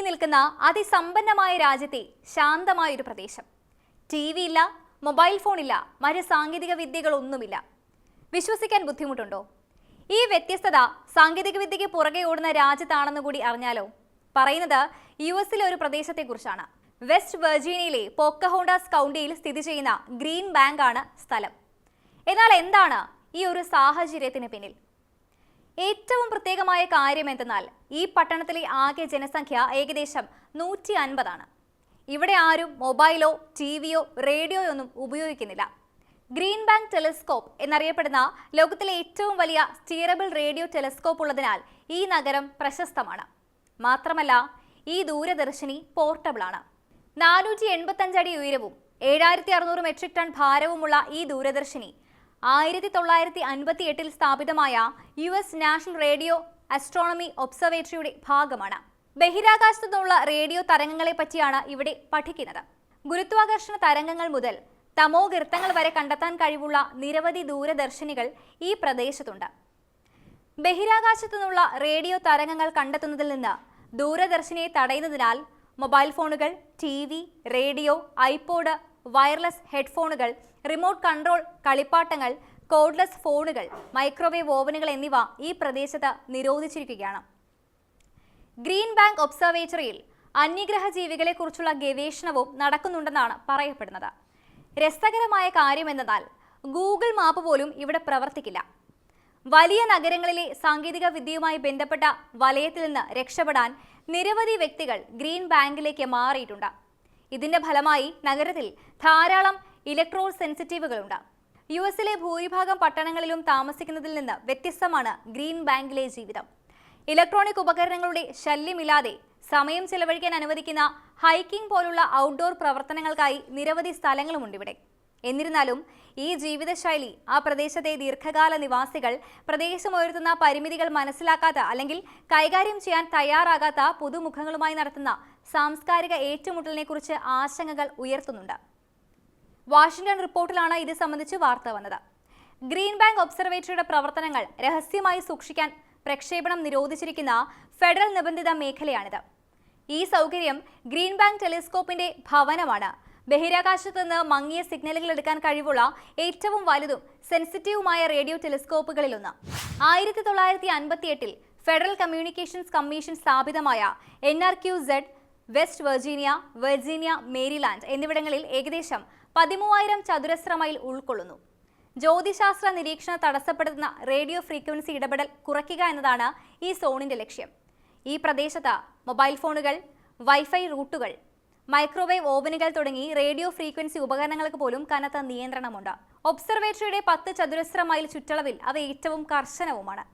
തിങ്ങി നിൽക്കുന്ന അതിസമ്പന്നമായ രാജ്യത്തെ ശാന്തമായൊരു പ്രദേശം. ടി വി ഇല്ല മൊബൈൽ ഫോണില്ല മറ്റ് സാങ്കേതിക വിദ്യകളൊന്നുമില്ല. വിശ്വസിക്കാൻ ബുദ്ധിമുട്ടുണ്ടോ? ഈ വ്യത്യസ്തത സാങ്കേതിക വിദ്യയ്ക്ക് പുറകെ ഓടുന്ന രാജ്യത്താണെന്ന് കൂടി അറിഞ്ഞാലോ? പറയുന്നത് യു എസിലെ ഒരു പ്രദേശത്തെക്കുറിച്ചാണ്. വെസ്റ്റ് വെർജീനിയയിലെ പോക്കഹോണ്ടാസ് കൗണ്ടിയിൽ സ്ഥിതി ചെയ്യുന്ന ഗ്രീൻ ബാങ്ക് ആണ് സ്ഥലം. എന്നാൽ എന്താണ് ഈ ഒരു സാഹചര്യത്തിന് പിന്നിൽ? ഏറ്റവും പ്രത്യേകമായ കാര്യം എന്തെന്നാൽ ഈ പട്ടണത്തിലെ ആകെ ജനസംഖ്യ ഏകദേശം നൂറ്റി അൻപതാണ് ഇവിടെ ആരും മൊബൈലോ ടിവിയോ റേഡിയോയോ ഒന്നും ഉപയോഗിക്കുന്നില്ല. ഗ്രീൻ ബാങ്ക് ടെലിസ്കോപ്പ് എന്നറിയപ്പെടുന്ന ലോകത്തിലെ ഏറ്റവും വലിയ സ്റ്റിയറബിൾ റേഡിയോ ടെലിസ്കോപ്പ് ഉള്ളതിനാൽ ഈ നഗരം പ്രശസ്തമാണ്. മാത്രമല്ല ഈ ദൂരദർശിനി പോർട്ടബിൾ ആണ് നാനൂറ്റി എൺപത്തഞ്ച് അടി ഉയരവും ഏഴായിരത്തി അറുന്നൂറ് മെട്രിക് ടൺ ഭാരവുമുള്ള ഈ ദൂരദർശിനി ആയിരത്തി തൊള്ളായിരത്തി അൻപത്തി എട്ടിൽ സ്ഥാപിതമായ U S National Radio Astronomy ഒബ്സർവേറ്ററിയുടെ ഭാഗമാണ്. ബഹിരാകാശത്തു നിന്നുള്ള റേഡിയോ തരംഗങ്ങളെ പറ്റിയാണ് ഇവിടെ പഠിക്കുന്നത്. ഗുരുത്വാകർഷണ തരംഗങ്ങൾ മുതൽ തമോ ഗർത്തങ്ങൾ വരെ കണ്ടെത്താൻ കഴിവുള്ള നിരവധി ദൂരദർശിനികൾ ഈ പ്രദേശത്തുണ്ട്. ബഹിരാകാശത്തു നിന്നുള്ള റേഡിയോ തരംഗങ്ങൾ കണ്ടെത്തുന്നതിൽ നിന്ന് ദൂരദർശിനിയെ തടയുന്നതിനാൽ മൊബൈൽ ഫോണുകൾ ടി റേഡിയോ ഐപോഡ് വയർലെസ് ഹെഡ്ഫോണുകൾ റിമോട്ട് കൺട്രോൾ കളിപ്പാട്ടങ്ങൾ കോഡ്ലെസ് ഫോണുകൾ മൈക്രോവേവ് ഓവനുകൾ എന്നിവ ഈ പ്രദേശത്ത് നിരോധിച്ചിരിക്കുകയാണ്. ഗ്രീൻ ബാങ്ക് ഒബ്സർവേറ്ററിയിൽ അന്യഗ്രഹ ജീവികളെക്കുറിച്ചുള്ള ഗവേഷണവും നടക്കുന്നുണ്ടെന്നാണ് പറയപ്പെടുന്നത്. രസകരമായ കാര്യമെന്നാൽ ഗൂഗിൾ മാപ്പ് പോലും ഇവിടെ പ്രവർത്തിക്കില്ല. വലിയ നഗരങ്ങളിലെ സാങ്കേതിക വിദ്യയുമായി ബന്ധപ്പെട്ട വലയത്തിൽ നിന്ന് രക്ഷപ്പെടാൻ നിരവധി വ്യക്തികൾ ഗ്രീൻ ബാങ്കിലേക്ക് മാറിയിട്ടുണ്ട്. ഇതിന്റെ ഫലമായി നഗരത്തിൽ ധാരാളം ഇലക്ട്രോ സെൻസിറ്റീവുകളുണ്ട് യു എസിലെ ഭൂരിഭാഗം പട്ടണങ്ങളിലും താമസിക്കുന്നതിൽ നിന്ന് വ്യത്യസ്തമാണ് ഗ്രീൻ ബാങ്കിലെ ജീവിതം. ഇലക്ട്രോണിക് ഉപകരണങ്ങളുടെ ശല്യമില്ലാതെ സമയം ചെലവഴിക്കാൻ അനുവദിക്കുന്ന ഹൈക്കിംഗ് പോലുള്ള ഔട്ട്ഡോർ പ്രവർത്തനങ്ങൾക്കായി നിരവധി സ്ഥലങ്ങളുമുണ്ട് ഇവിടെ. എന്നിരുന്നാലും ഈ ജീവിതശൈലി ആ പ്രദേശത്തെ ദീർഘകാല നിവാസികൾ പ്രദേശമുയർത്തുന്ന പരിമിതികൾ മനസ്സിലാക്കാത്ത അല്ലെങ്കിൽ കൈകാര്യം ചെയ്യാൻ തയ്യാറാകാത്ത പുതുമുഖങ്ങളുമായി നടത്തുന്ന സാംസ്കാരിക ഏറ്റുമുട്ടലിനെ കുറിച്ച് ആശങ്കകൾ ഉയർത്തുന്നുണ്ട്. വാഷിംഗ്ടൺ റിപ്പോർട്ടിലാണ് ഇത് സംബന്ധിച്ച് വാർത്ത വന്നത്. ഗ്രീൻ ബാങ്ക് ഒബ്സർവേറ്ററിയുടെ പ്രവർത്തനങ്ങൾ രഹസ്യമായി സൂക്ഷിക്കാൻ പ്രക്ഷേപണം നിരോധിച്ചിരിക്കുന്ന ഫെഡറൽ നിബന്ധിത മേഖലയാണിത്. ഈ സൗകര്യം ഗ്രീൻ ബാങ്ക് ടെലിസ്കോപ്പിന്റെ ഭവനമാണ്. ബഹിരാകാശത്ത് നിന്ന് മങ്ങിയ സിഗ്നലുകൾ എടുക്കാൻ കഴിവുള്ള ഏറ്റവും വലുതും സെൻസിറ്റീവുമായ റേഡിയോ ടെലിസ്കോപ്പുകളിലൊന്ന്. ആയിരത്തി തൊള്ളായിരത്തി അൻപത്തിയെട്ടിൽ ഫെഡറൽ കമ്മ്യൂണിക്കേഷൻസ് കമ്മീഷൻ സ്ഥാപിതമായ N R Q Z West Virginia Virginia Maryland എന്നിവിടങ്ങളിൽ ഏകദേശം പതിമൂവായിരം ചതുരശ്ര മൈൽ ഉൾക്കൊള്ളുന്നു. ജ്യോതിശാസ്ത്ര നിരീക്ഷണം തടസ്സപ്പെടുത്തുന്ന റേഡിയോ ഫ്രീക്വൻസി ഇടപെടൽ കുറയ്ക്കുക എന്നതാണ് ഈ സോണിന്റെ ലക്ഷ്യം. ഈ പ്രദേശത്ത് മൊബൈൽ ഫോണുകൾ വൈഫൈ റൂട്ടുകൾ മൈക്രോവേവ് ഓവനുകൾ തുടങ്ങി റേഡിയോ ഫ്രീക്വൻസി ഉപകരണങ്ങൾക്ക് പോലും കനത്ത നിയന്ത്രണമുണ്ട്. ഒബ്സർവേറ്ററിയുടെ പത്ത് ചതുരശ്ര മൈൽ ചുറ്റളവിൽ അവ ഏറ്റവും കർശനവുമാണ്.